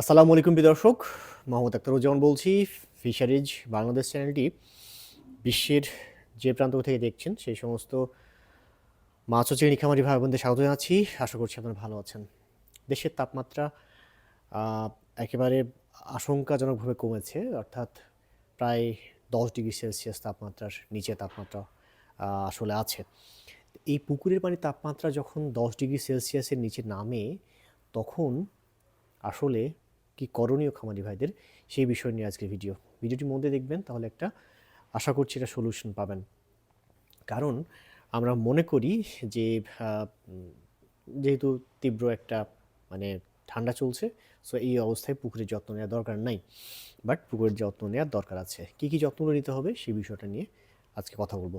আসসালামু আলাইকুম দর্শক, মোহাম্মদ আক্তারুজ্জামান বলছি, ফিশারিজ বাংলাদেশ চ্যানেলটি বিশ্বের যে প্রান্ত থেকে দেখছেন, সেই সমস্ত মাছ ও চিংড়ি খামারি ভাই বোনদের স্বাগত জানাচ্ছি। আশা করছি আপনারা ভালো আছেন। দেশের তাপমাত্রা একেবারে আশঙ্কাজনকভাবে কমেছে, অর্থাৎ প্রায় দশ ডিগ্রি সেলসিয়াস তাপমাত্রার নিচে তাপমাত্রা আসলে আছে। এই পুকুরের পানির তাপমাত্রা যখন দশ ডিগ্রি সেলসিয়াসের নিচে নামে, তখন আসলে কি করণীয় খামারি ভাইদের সেই বিষয় নিয়ে আজকের ভিডিও ভিডিওটি মধ্যে দেখবেন তাহলে একটা আশা করছি এটা সলিউশন পাবেন। কারণ আমরা মনে করি যে যেহেতু তীব্র একটা মানে ঠান্ডা চলছে সো এই অবস্থায় পুকুরের যত্ন নেওয়ার দরকার নাই। বাট পুকুরের যত্ন নেওয়ার দরকার আছে। কী কী যত্ন নিতে হবে সেই বিষয়টা নিয়ে আজকে কথা বলব।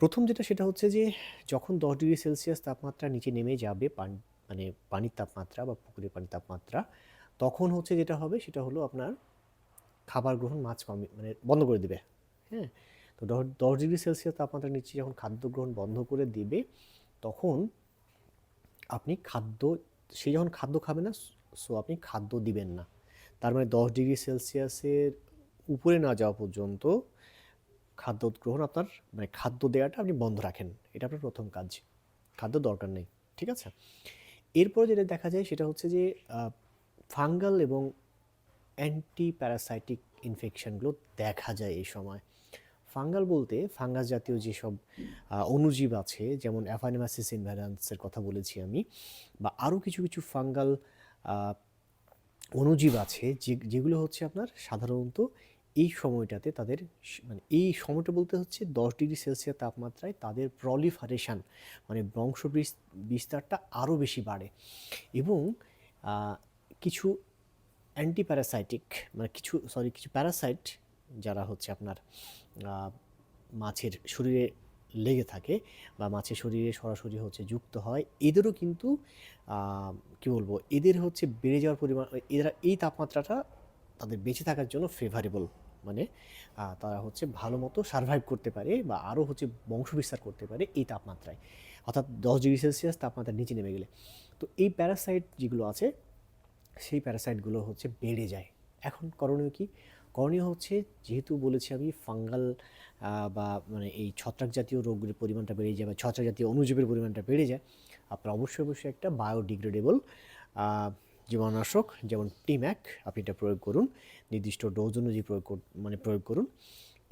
প্রথম যেটা সেটা হচ্ছে যে, যখন দশ ডিগ্রি সেলসিয়াস তাপমাত্রা নিচে নেমে যাবে পানি মানে পানির তাপমাত্রা বা পুকুরের পানির তাপমাত্রা তখন হচ্ছে যেটা হবে, সেটা হলো আপনার খাবার গ্রহণ মাছ কমে মানে বন্ধ করে দিবে। হ্যাঁ? তো দশ ডিগ্রি সেলসিয়াস তাপমাত্রার নিচে যখন খাদ্য গ্রহণ বন্ধ করে দিবে, তখন আপনি খাদ্য, সে যখন খাদ্য খাবে না, সো আপনি খাদ্য দিবেন না। তার মানে দশ ডিগ্রি সেলসিয়াসের উপরে না যাওয়া পর্যন্ত খাদ্য গ্রহণ আপনার মানে খাদ্য দেওয়াটা আপনি বন্ধ রাখেন। এটা আপনার প্রথম কাজ। খাদ্য দরকার নেই। ঠিক আছে? এরপরে যেটা দেখা যায়, সেটা হচ্ছে যে ফাঙ্গাল এবং অ্যান্টি প্যারাসাইটিক ইনফেকশনগুলো দেখা যায় এই সময়। ফাঙ্গাল বলতে ফাঙ্গাস জাতীয় যেসব আহ, অণুজীব আছে যেমন অ্যাফাইনামাসিস ইনভ্যারান্সের কথা বলেছি আমি বা আরও কিছু কিছু ফাঙ্গাল অণুজীব আছে যে যেগুলো হচ্ছে আপনার সাধারণত এই সময়টাতে তাদের মানে এই সময়টা বলতে হচ্ছে দশ ডিগ্রি সেলসিয়াস তাপমাত্রায় তাদের প্রলিফারেশন মানে বংশ বিস্তারটা আরও বেশি বাড়ে। এবং কিছু অ্যান্টি প্যারাসাইটিক মানে কিছু সরি কিছু প্যারাসাইট যারা হচ্ছে আপনার মাছের শরীরে লেগে থাকে বা মাছের শরীরে সরাসরি হচ্ছে যুক্ত হয়, এদেরও কিন্তু কি বলব, এদের হচ্ছে বেড়ে যাওয়ার পরিমাণ, এরা এই তাপমাত্রাটা তাদের বেঁচে থাকার জন্য ফেভারেবল মানে তারা হচ্ছে ভালো মতো সার্ভাইভ করতে পারে বা আরও হচ্ছে বংশবিস্তার করতে পারে এই তাপমাত্রায়। অর্থাৎ দশ ডিগ্রি সেলসিয়াস তাপমাত্রার নিচে নেমে গেলে। তো এই প্যারাসাইট যেগুলো আছে সেই প্যারাসাইটগুলো হচ্ছে বেড়ে যায়। এখন করণীয় কি? করণীয় হচ্ছে, যেহেতু বলেছি আমি ফাঙ্গাল বা মানে এই ছত্রাক জাতীয় রোগের পরিমাণটা বেড়ে যায় বা ছত্রাক জাতীয় অণুজীবের পরিমাণটা বেড়ে যায়, আপনার অবশ্যই অবশ্যই একটা বায়োডিগ্রেডেবল জীবাণুনাশক যেমন টিম্যাক আপনি এটা প্রয়োগ করুন, নির্দিষ্ট ডোজ অনুযায়ী প্রয়োগ মানে প্রয়োগ করুন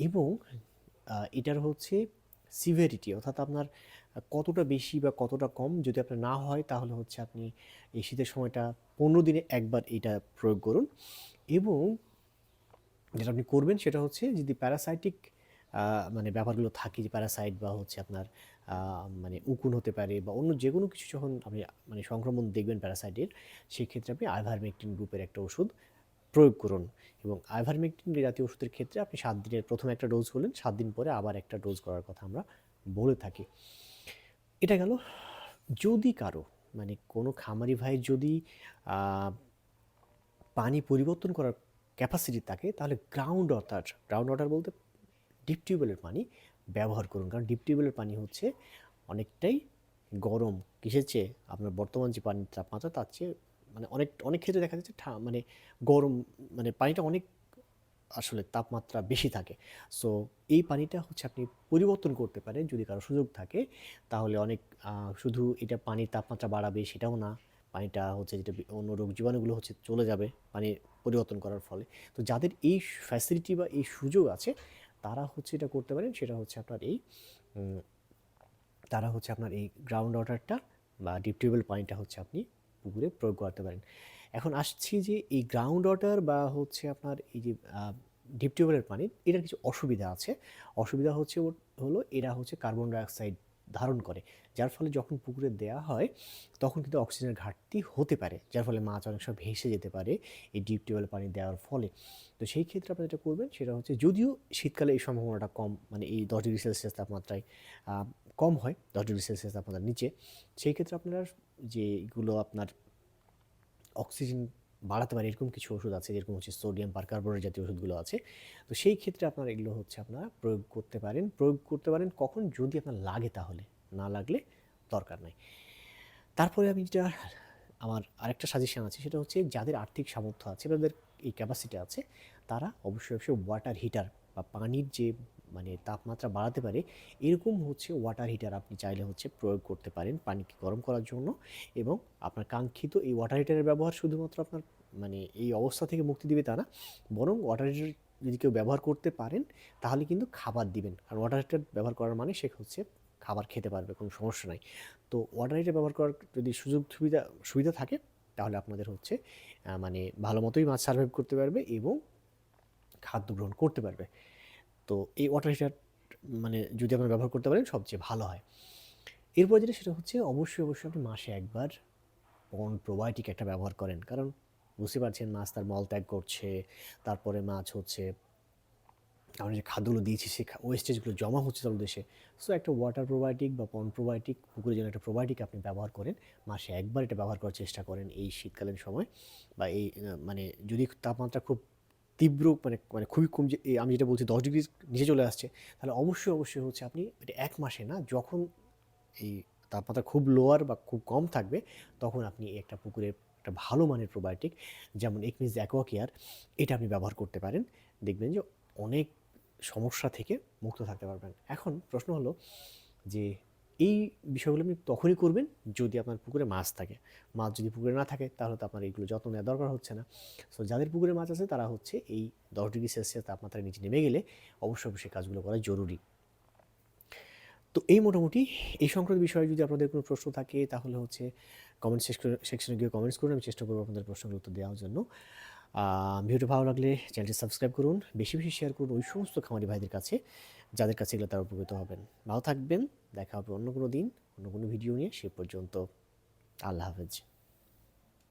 এবং এটার হচ্ছে সিভিয়ারিটি অর্থাৎ আপনার কতটা বেশি বা কতটা কম যদি আপনার না হয়, তাহলে হচ্ছে আপনি এই শীতের সময়টা পনেরো দিনে একবার এটা প্রয়োগ করুন। এবং যেটা আপনি করবেন সেটা হচ্ছে যদি প্যারাসাইটিক মানে ব্যাপারগুলো থাকে, যে প্যারাসাইট বা হচ্ছে আপনার মানে উকুন হতে পারে বা অন্য যে কোনো কিছু যখন আপনি মানে সংক্রমণ দেখবেন প্যারাসাইটের সেক্ষেত্রে আপনি আইভারমেকটিন গ্রুপের একটা ওষুধ প্রয়োগ করুন এবং আইভারমেকটিন জাতীয় ওষুধের ক্ষেত্রে আপনি সাত দিনের প্রথমে একটা ডোজ করলেন, সাত দিন পরে আবার একটা ডোজ করার কথা আমরা বলে থাকি। এটা গেল, যদি কারও মানে কোনো খামারি ভাই যদি পানি পরিবর্তন করার ক্যাপাসিটি থাকে, তাহলে গ্রাউন্ড ওয়াটার গ্রাউন্ড ওয়াটার বলতে ডিপ টিউবওয়েলের পানি ব্যবহার করুন। কারণ ডিপ টিউবওয়েলের পানি হচ্ছে অনেকটাই গরম। কিসের চেয়ে? আপনার বর্তমান যে পানির তাপমাত্রা, তার চেয়ে মানে অনেক অনেক ক্ষেত্রে দেখা যাচ্ছে মানে গরম মানে পানিটা অনেক আসলে তাপমাত্রা বেশি থাকে। সো এই পানিটা হচ্ছে আপনি পরিবর্তন করতে পারেন যদি কারও সুযোগ থাকে। তাহলে অনেক শুধু এটা পানির তাপমাত্রা বাড়াবে সেটাও না। পানিটা হচ্ছে যেটা অন্য রোগ জীবাণুগুলো হচ্ছে চলে যাবে পানি পরিবর্তন করার ফলে। তো যাদের এই ফ্যাসিলিটি বা এই সুযোগ আছে, তারা হচ্ছে এটা করতে পারেন। সেটা হচ্ছে আপনার এই তারা হচ্ছে আপনার এই গ্রাউন্ড ওয়াটারটা বা ডিপ টিউবওয়েল পানিটা হচ্ছে আপনি পুকুরে প্রয়োগ করতে পারেন। এখন আসছি যে এই গ্রাউন্ড ওয়াটার বা হচ্ছে আপনার এই যে ডিপ টিউবওয়েলের পানি, এটার কিছু অসুবিধা আছে। অসুবিধা হচ্ছে হলো এরা হচ্ছে কার্বন ডাইঅক্সাইড ধারণ করে। যার ফলে যখন পুকুরে দেওয়া হয়, তখন কিন্তু অক্সিজেনের ঘাটতি হতে পারে। যার ফলে মাছ অনেক সময় ভেসে যেতে পারে এই ডিপ টিউবওয়েল পানি দেওয়ার ফলে। তো সেই ক্ষেত্রে আপনারা যেটা করবেন, সেটা হচ্ছে যদিও শীতকালে এই সম্ভাবনাটা কম মানে এই দশ ডিগ্রি সেলসিয়াস তাপমাত্রায় কম হয়, দশ ডিগ্রি সেলসিয়াস তাপমাত্রার নিচে, সেই ক্ষেত্রে আপনারা যে এগুলো আপনার অক্সিজেন বাড়াতে পারে, এরকম কিছু ওষুধ আছে, যেরকম হচ্ছে সোডিয়াম পার পারকার্বনেট জাতীয় ওষুধগুলো আছে, তো সেই ক্ষেত্রে আপনার এগুলো হচ্ছে আপনারা প্রয়োগ করতে পারেন। প্রয়োগ করতে পারেন কখন? যদি আপনার লাগে তাহলে, না লাগলে দরকার নাই। তারপরে আমি যেটা, আমার আরেকটা সাজেশন আছে, সেটা হচ্ছে যাদের আর্থিক সামর্থ্য আছে যাদের এই ক্যাপাসিটি আছে, তারা অবশ্যই অবশ্যই ওয়াটার হিটার বা পানির যে মানে তাপমাত্রা বাড়াতে পারে, এরকম হচ্ছে ওয়াটার হিটার আপনি চাইলে হচ্ছে প্রয়োগ করতে পারেন পানিকে গরম করার জন্য এবং আপনার কাঙ্ক্ষিত এই ওয়াটার হিটারের ব্যবহার শুধুমাত্র আপনার মানে এই অবস্থা থেকে মুক্তি দিবে তা না, বরং ওয়াটার হিটার যদি কেউ ব্যবহার করতে পারেন তাহলে কিন্তু খাবার দিবেন। আর ওয়াটার হিটার ব্যবহার করার মানে সে হচ্ছে খাবার খেতে পারবে, কোনো সমস্যা নাই। তো ওয়াটার হিটার ব্যবহার করার যদি সুযোগ সুবিধা সুবিধা থাকে তাহলে আপনাদের হচ্ছে মানে ভালো মতোই মাছ সার্ভাইভ করতে পারবে এবং খাদ্য গ্রহণ করতে পারবে। তো এই ওয়াটার হিটার মানে যদি আপনারা ব্যবহার করতে পারেন, সবচেয়ে ভালো হয়। এরপর যেটা, সেটা হচ্ছে অবশ্যই অবশ্যই আপনি মাসে একবার পন প্রোবায়োটিক একটা ব্যবহার করেন। কারণ বুঝতে পারছেন, মাছ তার মল ত্যাগ করছে, তারপরে মাছ হচ্ছে, আমরা যে খাদ্যগুলো দিয়েছি সেই ওয়েস্টেজগুলো জমা হচ্ছে তলদেশে সো একটা ওয়াটার প্রোবায়োটিক বা পন প্রোবায়োটিক পুকুরের জন্য একটা প্রোবায়োটিক আপনি ব্যবহার করেন, মাসে একবার এটা ব্যবহার করার চেষ্টা করেন এই শীতকালীন সময় বা এই মানে যদি তাপমাত্রা খুব তীব্র মানে মানে খুবই কম যে আমি যেটা বলছি দশ ডিগ্রি নিচে চলে আসছে, তাহলে অবশ্যই অবশ্যই হচ্ছে আপনি এটা এক মাসে না, যখন এই তাপমাত্রা খুব লোয়ার বা খুব কম থাকবে, তখন আপনি একটা পুকুরে একটা ভালো মানের প্রোবায়োটিক যেমন একমিস অ্যাকোয়া কেয়ার এটা আপনি ব্যবহার করতে পারেন। দেখবেন যে অনেক সমস্যা থেকে মুক্ত থাকতে পারবেন। এখন প্রশ্ন হলো যে এই বিষয়গুলো আপনি তখনই করবেন যদি আপনার পুকুরে মাছ থাকে। মাছ যদি পুকুরে না থাকে, তাহলে তো আপনার এইগুলো যত্ন নেওয়া দরকার হচ্ছে না। সো যাদের পুকুরে মাছ আছে, তারা হচ্ছে এই দশ ডিগ্রি সেলসিয়াস তাপমাত্রার নিচে নেমে গেলে অবশ্যই অবশ্যই কাজগুলো করা জরুরি। তো এই মোটামুটি এই সংক্রান্ত বিষয়ে যদি আপনাদের কোনো প্রশ্ন থাকে, তাহলে হচ্ছে কমেন্ট সেকশনে গিয়ে কমেন্টস করুন। আমি চেষ্টা করব আপনাদের প্রশ্নগুলো উত্তর দেওয়ার জন্য। ভিডিওটা ভালো লাগলে চ্যানেলটি সাবস্ক্রাইব করুন, বেশি বেশি শেয়ার করুন ওই সমস্ত খামারি ভাইদের কাছে, যাদের কাছে এগুলো তারা উপকৃত হবেন। ভালো থাকবেন, দেখা হবে অন্য কোনো দিন, অন্য কোনো ভিডিও নিয়ে, সে পর্যন্ত। আল্লাহ হাফেজ।